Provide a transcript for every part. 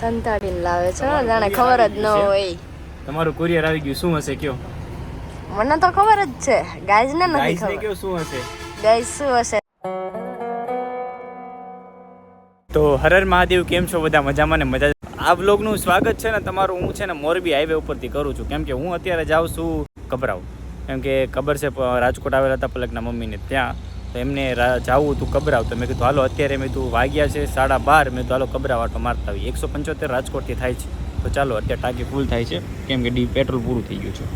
સંતાડીને લાવે છે જાણે ખબર જ ન હોય. તમારું કુરિયર આવી ગયું શું હશે કયો? મને તો ખબર જ છે ગાઈઝ ને નથી ખબર. કયો શું હશે? ગાઈઝ શું હશે? તો હરર મહાદેવ કેમ છો બધા? મજામાં ને મજા આ બ્લોગનું સ્વાગત છે ને તમારું. હું છે ને મોરબી હાઈવે ઉપરથી કરું છું. કેમ કે હું અત્યારે જાઉં છું કબરાવ કેમ કે ખબર છે રાજકોટ આવેલા હતા પલકના મમ્મીને ત્યાં. તો એમને જવું હતું કબરાવ. તો મેં કીધું, હાલો, અત્યારે મેં કીધું, વાગ્યા છે સાડા બાર. મેં કીધું, હાલો, કબરાવ આટો મારતા આવીએ. એકસો પંચોતેર રાજકોટથી થાય છે. તો ચાલો, અત્યારે ટાંકી ફૂલ થાય છે. કેમ કે ડી, પેટ્રોલ પૂરું થઈ ગયું છે.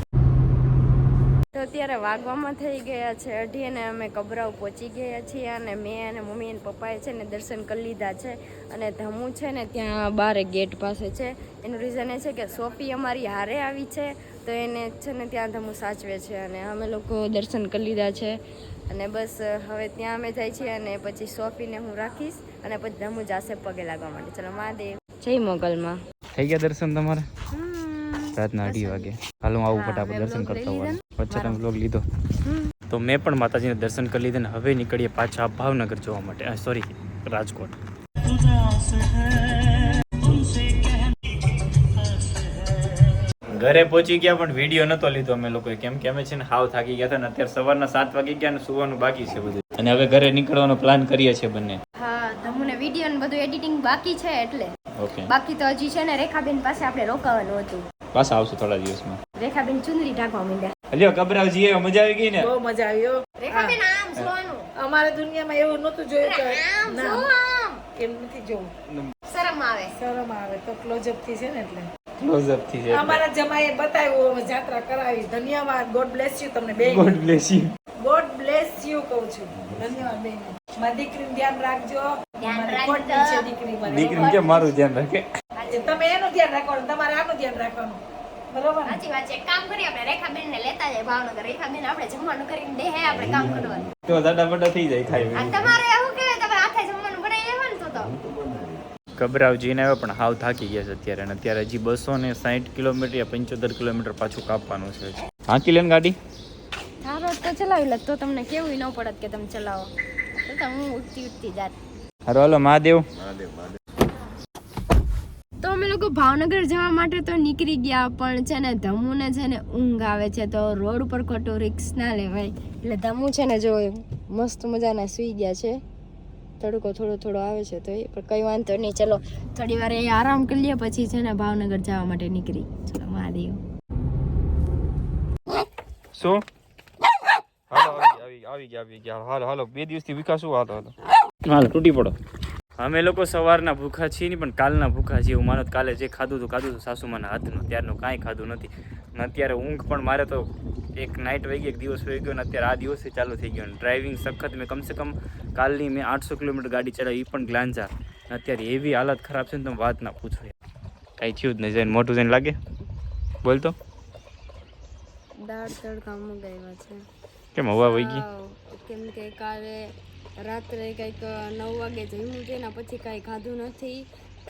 તો અત્યારે વાગવામાં થઈ ગયા છે અઢી અને અમે કબરાવ પહોંચી ગયા છીએ અને મેં અને મમ્મી અને પપ્પાએ છે ને દર્શન કરી લીધા છે અને ધમુ છે ને ત્યાં બારે ગેટ પાસે છે. એનું રીઝન એ છે કે સોફી અમારી હારે આવી છે તો એને છે ને ત્યાં ધમુ સાચવે છે અને અમે લોકો દર્શન કરી લીધા છે. અને બસ હવે ત્યાં અમે જાય છીએ અને પછી સોફીને હું રાખીશ અને પછી ધમુ જાશે પગે લાગવા માટે. ચલો મહાદેવ. જય મોગલમાં. થઈ ગયા દર્શન તમારે? રાતના અઢી વાગે. હાલ હું આવું ફટાફટ દર્શન કરતો હોય લીધા વચ્ચે તમે બ્લોગ લીધો. તો મેં પણ માતાજીને દર્શન કરી લીધા ને હવે નીકળીએ પાછા ભાવનગર જોવા માટે. સોરી રાજકોટ. ઘરે પહોંચી ગયા પણ વીડિયો નતો લીધો. અમે લોકોએ કેમ કે અમે છે ને હાવ થાકી ગયા હતા ને અત્યારે સવારના સાત વાગી ગયા ને સુવાનું બાકી છે બધું. અને હવે ઘરે નીકળવાનો પ્લાન કરીએ છીએ બંને. હા તમને વીડિયો ને બધું એડિટિંગ બાકી છે એટલે. ઓકે બાકી તો હજી છે ને રેખાબેન પાસે આપણે રોકાવાનું હતું. પાછા આવશું થોડા દિવસમાં. રેખાબેન ચુંદડી ઢાંકવા માંડ્યા. હલ્યો કબરાવજી મજા આવી ગઈ ને? બહુ મજા આવી રેખાબેન આમ સોનું અમારે દુનિયામાં એવું નહોતું જોયું કે આમ ના. જો આમ. એમ નથી જોવું. શરમ આવે. શરમ આવે તો ક્લોઝઅપથી છે ને એટલે. ક્લોઝઅપથી છે. અમારા જમાઈએ બતાવ્યું અમે જાત્રા કરાવી. ધન્યવાદ. ગોડ બ્લેસ યુ તમને બે God bless you God bless you કહું છું. ધન્યવાદ બેન મારી દીકરીનું ધ્યાન રાખજો. ધ્યાન રાખજો. દીકરી કેમ મારું ધ્યાન રાખે? તમે એનું ધ્યાન રાખવાનું તમારે આનું ધ્યાન રાખવાનું. બરોબર સાચી વાત છે. એક કામ કરીએ આપણે રેખાબેન ને લેતા જાય ભાવનગર. રેખાબેન આપણે જમવાનું કરીને દે હે આપણે કામ કરવાનું. તો દાડા બડા થઈ જાય ખાઈ તમારે આવું કહેવાય તમે હાથે જમવાનું બનાવી લેવાનું તો તો ગભરાવજીને આવ્યો પણ હાવ થાકી ગયા છે અત્યારે. અને અત્યારે હજી બસો ને સાઠ કિલોમીટર યા પંચોતેર કિલોમીટર પાછું કાપવાનું છે. હાંકી લે ને ગાડી. તારો તો ચલાવી લે તો તમને કેવું ન પડત કે તમે ચલાવો. તો તમે હું ઉઠતી ઉઠતી જાત. હારો હાલો મહાદેવ. તો અમે લોકો ભાવનગર જવા માટે તો નીકળી ગયા પણ છે ને ધમુને છે ને ઊંઘ આવે છે તો રોડ ઉપર ખોટું રિક્સ ના લેવાય. એટલે ધમુ છે ને જો મસ્ત મજાના સૂઈ ગયા છે. તડકો થોડો થોડો આવે છે તો એ પણ કઈ વાંધો નહીં. ચલો થોડી વાર અહીંયા આરામ કરી લઈએ પછી છે ને ભાવનગર જવા માટે નીકળી. ચલો મહાદેવ. શું? હાલો આવી આવી ગયા આવી ગયા. હાલો હાલો બે દિવસથી વિકાસ હાલો હાલો હાલો તૂટી પડો. અમે લોકો સવારના ભૂખા છીએ નહીં, પણ કાલના ભૂખા છીએ. હું માનો કાલે જે ખાધું હતું ખાધું હતું સાસુમાના હાથનું, ત્યારનું કાંઈ ખાધું નથી. ને અત્યારે ઊંઘ પણ મારે તો એક નાઇટ વહી ગઈ એક દિવસ વહી ગયો ને અત્યારે આ દિવસે ચાલુ થઈ ગયો. ડ્રાઇવિંગ સખત મેં કમસે કમ કાલની મેં આઠસો કિલોમીટર ગાડી ચલાવી એ પણ ગ્લાંજા. અત્યારે એવી હાલત ખરાબ છે ને, તમે વાત ના પૂછો. કાંઈ થયું જ નહીં, જઈને મોટું જઈને લાગે. બોલ તો. દાળ તડકા છે. કેમ હવા વહી ગઈ? કેમ કે કાલે રાત્રે કંઈક નવ વાગે જમ્યું છે એના પછી કાંઈ ખાધું નથી.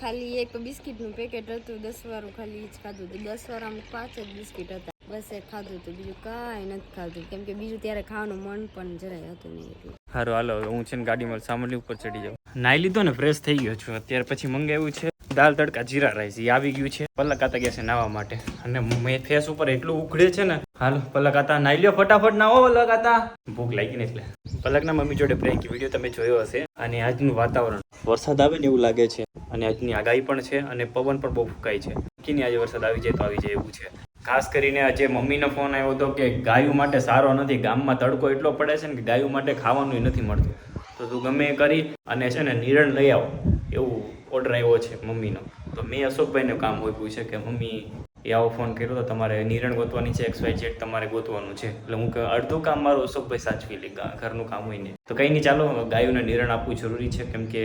ખાલી એક બિસ્કિટનું પેકેટ હતું દસ વાળું ખાલી જ ખાધું હતું. દસ વાર આમ પાંચ જ બિસ્કિટ હતા. બસ એ ખાધું હતું બીજું કાંઈ નથી ખાધું. કેમ કે બીજું ત્યારે ખાવાનું મન પણ જરાય હતું નહીં એટલું. સારું હાલો હું છે ને ગાડીમાં સામાન્ય ઉપર ચડી જાઉં. નાઈ લીધો ને ફ્રેશ થઈ ગયો છું. અત્યારે પછી મંગાવ્યું છે દાલ તડકા જીરા રાઈસ એ આવી ગયું છે. પલકાતા ગયા છે નાવા માટે. અને મેં ફેસ ઉપર એટલું ઉખડે છે ને. હાલ પલકાતા નાઈ લ્યો ફટાફટ ના હો પલકાતા ભૂખ લાગી ને એટલે. પલકના મમ્મી જોડે પ્રેન્ક વીડિયો તમે જોયો હશે. અને આજનું વાતાવરણ. વરસાદ આવે ને એવું લાગે છે. અને આજની આગાહી પણ છે અને પવન પણ બહુ ફૂંકાય છે. કીની આજે વરસાદ આવી જાય તો આવી જાય એવું છે. ખાસ કરીને આજે મમ્મીનો ફોન આવ્યો હતો કે ગાયું માટે સારો નથી. ગામમાં તડકો એટલો પડે છે ને કે ગાયું માટે ખાવાનું નથી મળતું. તો તું ગમે એ કરી અને છે ને નિરણ લઈ આવો. એવું ઓર્ડર આવ્યો છે મમ્મીનો. તો મેં અશોકભાઈને કામ આપ્યું છે કે, મમ્મી, એ આવો ફોન કર્યો તો તમારે નિરણ ગોતવાની છે એક્સ વાય ઝેડ તમારે ગોતવાનું છે. એટલે હું અડધું કામ મારું અશોકભાઈ સાચવી લે ઘરનું કામ હોય ને. તો કંઈ નહીં, ચાલો, ગાયોને નિરણ આપવું જરૂરી છે, કેમ કે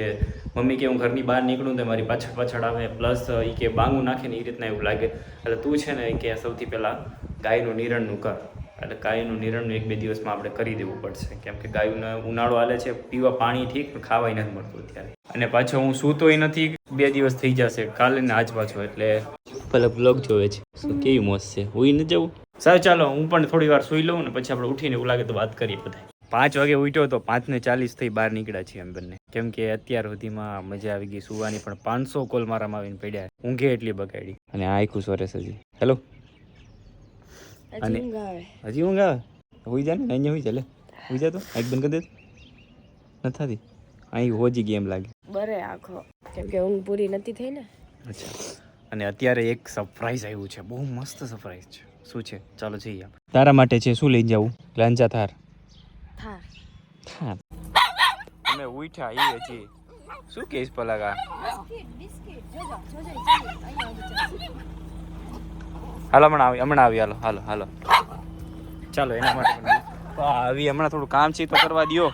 મમ્મી કે, હું ઘરની બહાર નીકળું તો મારી પાછળ પાછળ આવે પ્લસ એ કે બાંગું નાખે ને એ રીતના એવું લાગે. એટલે તું છે ને કે, સૌથી પહેલાં ગાયનું નિરણનું કર. એટલે ગાયનું નિરણનું એક બે દિવસમાં આપણે કરી દેવું પડશે, કેમ કે ગાયને ઉનાળો હાલે છે, પીવા પાણી ઠીક, પણ ખાવાય નથી મળતું અત્યારે. અને પાછો હું સૂતોય નથી બે દિવસ થઈ જશે કાલે ને આજ પાછો એટલે પેલા બ્લોગ જોવે છે. શું કેવી મોજ છે? હુઈ ન જવું? સારું ચાલો હું પણ થોડી વાર સુઈ લઉં ને પછી આપણે ઉઠીને એવું લાગે તો વાત કરીએ બધા પાંચ વાગે ઉઠ્યો તો પાંચ ને ચાલીસ થઈ બહાર નીકળ્યા છીએ એમ બંને. કેમ કે અત્યાર સુધીમાં મજા આવી ગઈ સુવાની પણ પાંચસો કોલ મારામાં આવીને પડ્યા. ઊંઘે એટલી બગાડી. અને આ આખું સોરેસ હજી. હેલો? અને- હજી ઊંઘ આવે? હોઈ જાય ને અહીંયા હોઈ ચાલે લે. હોઈ જા તો આંખ બંધ કરી દે. નથી થતી? અહીં હોજી ગઈ એમ લાગે. બરે આખો. કેમ કે ઊંઘ પૂરી નથી થઈ ને. અચ્છા. અને અત્યારે એક સરપ્રાઈઝ આવ્યું છે. બહુ મસ્ત સરપ્રાઈઝ છે. શું છે? ચાલો જઈએ તારા માટે છે શું લઈને જાવું? લાંજા થાર. થાર. થાર. અમે ઉઠ્યા એ હજી. શું કેસ પલાગા? હાલો હમણાં આવી હમણાં આવી હાલો હાલો હાલો. ચાલો એના માટે આવી હમણાં થોડું કામ છે તો કરવા દ્યો.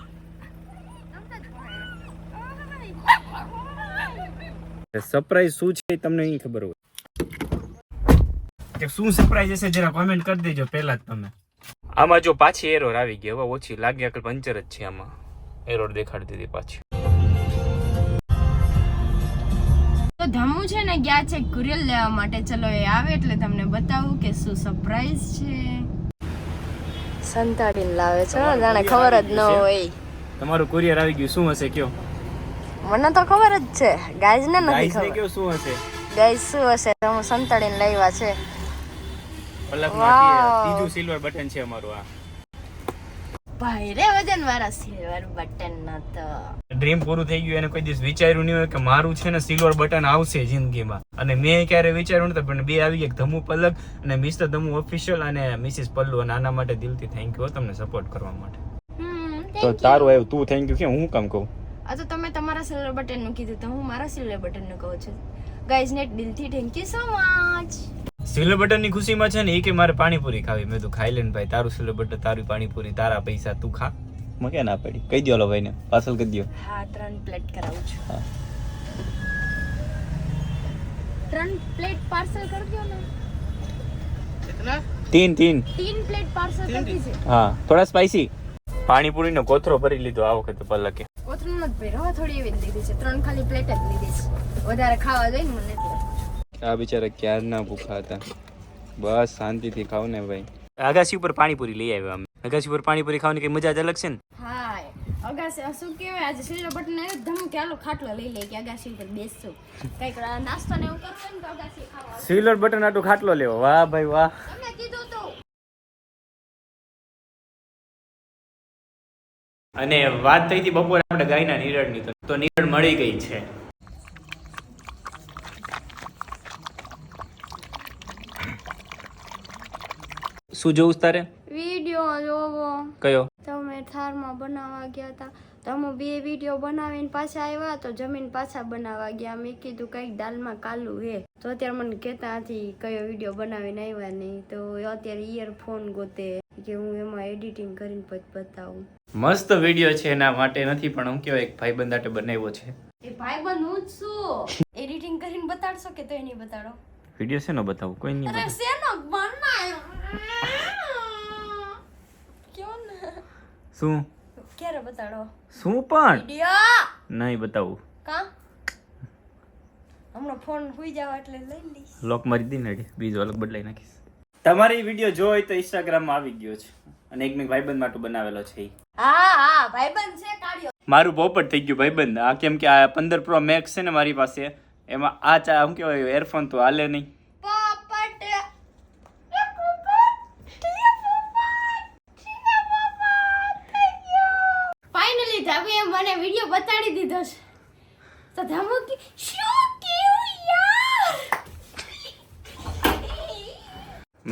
સરપ્રાઈઝ શું છે તમને નહીં ખબર હોય. કે શું સરપ્રાઈઝ હશે જરા કોમેન્ટ કરી દેજો પહેલા જ તમે. આમાં જો પાછી એરોર આવી ગઈ હવે ઓછી લાગે કે પંચર જ છે આમાં. એરોર દેખાડી દીધી પાછી. તો ધમુ છે ને ગયા છે કુરિયર લેવા માટે. ચલો એ આવે એટલે તમને બતાવું કે શું સરપ્રાઈઝ છે. સંતાડીને લાવે છે જાણે ખબર જ ન હોય. તમારું કુરિયર આવી ગયું. શું હશે કયો? મને તો ખબર જ છે. ગાઈઝ ને નથી ખબર. ગાઈઝ શું હશે? ગાઈઝ શું હશે? તો હું સંતાડીને લાવ્યા છે. પલકમાંથી. ત્રીજું સિલ્વર બટન છે અમારું આ. ભાઈ રે વજન વાળા સિલ્વર બટન નતો ડ્રીમ પૂરું થઈ ગયું એને કોઈ દિવસ વિચાર્યું નહીં હોય કે મારું છે ને સિલ્વર બટન આવશે જિંદગીમાં. અને મેં ક્યારે વિચાર્યું નતું પણ બે આવી ગયા ધમુ પલક અને મિસ્ટર ધમુ ઓફિશિયલ અને મિસિસ પલ્લુ. અને આના માટે દિલથી થેન્ક યુ તમને સપોર્ટ કરવા માટે. તો તારું આવ્યું તું થેન્ક યુ કે હું કામ કહું? આ તો તમે તમારા સિલ્વર બટનનું કીધું તો હું મારા સિલ્વર બટનનું કહું છું. ગાઈઝ ને દિલથી thank you so much silver બટનની ખુશીમાં છે ને એ કે મારે પાણીપુરી ખાવી. મેં તો ખાઈ લે ને ભાઈ તારું સિલ્વર બટન તારી પાણીપુરી તારા પૈસા તું ખા. મેં કે ના પડી. કહી દો લો ભાઈને પાર્સલ કરી દો હા ત્રણ પ્લેટ કરાવું છું. હા. ત્રણ પ્લેટ પાર્સલ કરી દો ને. તીન તીન. તીન પ્લેટ પાર્સલ કરી દીજે હા થોડા સ્પાઈસી પાણીપુરીનો કોથરો ભરી લીધો આ વખતે પલકે. કોથળું નથી હવે થોડી એવી જ લીધી છે. ત્રણ ખાલી પ્લેટ જ લીધી છે. વધારે ખાવા જોઈએ ને મને આ બિચારા ક્યારના ભૂખા હતા? બસ શાંતિથી ખાવ ને ભાઈ. અગાસી ઉપર પાણીપુરી લઈ આવ્યા અમે. અગાસી ઉપર પાણીપુરી ખાવાની કઈ મજા જ અલગ છે ને? હા અગાસી શું કહેવાય? આજે સિલ્વર બટન ધમ કે હાલો ખાટલો લઈ લે કે અગાસી ઉપર બેસશું. કંઈક નાસ્તો ને એવું કરવું હોય ને તો અગાસી ખાવા. સિલ્વર બટન આટલું ખાટલો લેવો. વાહ ભાઈ વાહ. તમને કીધું અને વાત થઈ હતી બપોરે આપણે ગાયના નીરળની તો- નીરળ મળી ગઈ છે. શું જોવું તારે? વીડિયો જોવો. કયો? તમે થારમાં બનાવવા ગયા હતા તમે બે વીડિયો બનાવીને પાછા આવ્યા તો જમીન પાછા બનાવવા ગયા. મેં કીધું કંઈક દાલમાં કાલું હે. તો અત્યારે મને કહેતા હતી કયો વીડિયો બનાવીને આવ્યા નહીં તો અત્યારે ઇયરફોન ગોતે કે હું એમાં એડિટિંગ કરીને પછી બતાવું. મસ્ત વીડિયો છે એના માટે નથી પણ હું કયો એક ભાઈ બંધાટે બનાવ્યો છે. એ ભાઈબંધ હું જ છું. એડિટિંગ કરીને બતાડશો કે તો એની બતાડો? વીડિયો છે ને બતાવું? કોઈ નહીં અરે શેનો? બનાવ્યો કયો ને શું ક્યારે બતાડો? શું પણ? નહીં બતાવું. કા? હમણાં ફોન હુઈ જાવ એટલે લઈ લઈશ. લોક મારી દી ને બીજો અલગ બદલાઈ નાખીશ. તમારી વીડિયો જોઈ તો ઇન્સ્ટાગ્રામમાં આવી ગયો છે. અને એક મેં ભાઈબંધ માટે બનાવેલો છે હા હા ભાઈબંધ છે કાઢ્યો. મારું પોપટ થઈ ગયું ભાઈબંધ. આ કેમ કે આ પંદર પ્રો મેક્સ છે ને મારી પાસે. એમાં આ ચા શું કહેવાય એરફોન તો હાલે નહીં. મને વિડિયો બતાડી દીધો છે. તો ધામુ કે શું કેવું યાર?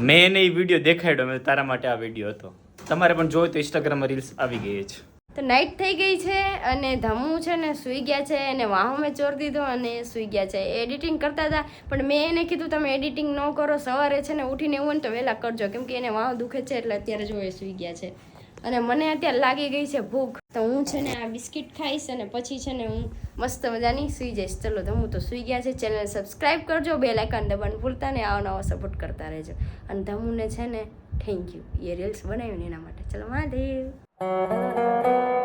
મેં નહીં વીડિયો દેખાડ્યો મેં તારા માટે આ વીડિયો હતો. તમારે પણ જોયો તો ઇન્સ્ટાગ્રામમાં રીલ્સ આવી ગઈ છે. તો નાઇટ થઈ ગઈ છે અને ધમુ છે ને સૂઈ ગયા છે એને વાહો મેં ચોર દીધો અને એ સૂઈ ગયા છે. એડિટિંગ કરતા હતા પણ મેં એને કીધું તમે એડિટિંગ ન કરો સવારે છે ને ઉઠીને એવું ને તો વહેલા કરજો કેમ કે એને વાહ દુખે છે એટલે અત્યારે જો એ સૂઈ ગયા છે. અને મને અત્યારે લાગી ગઈ છે ભૂખ. તો હું છે ને આ બિસ્કિટ ખાઈશ અને પછી છે ને હું મસ્ત મજાની સૂઈ જઈશ. ચલો, તો હું તો સૂઈ ગયા છે. ચેનલ સબસ્ક્રાઈબ કરજો. બે લાઇકન દબાણ ભૂલતા ને આવો નવો સપોર્ટ કરતા રહેજો. અને ધમુને છે ને થેન્ક યુ એ રીલ્સ બનાવ્યું ને એના માટે. ચલો, મહાદેવ.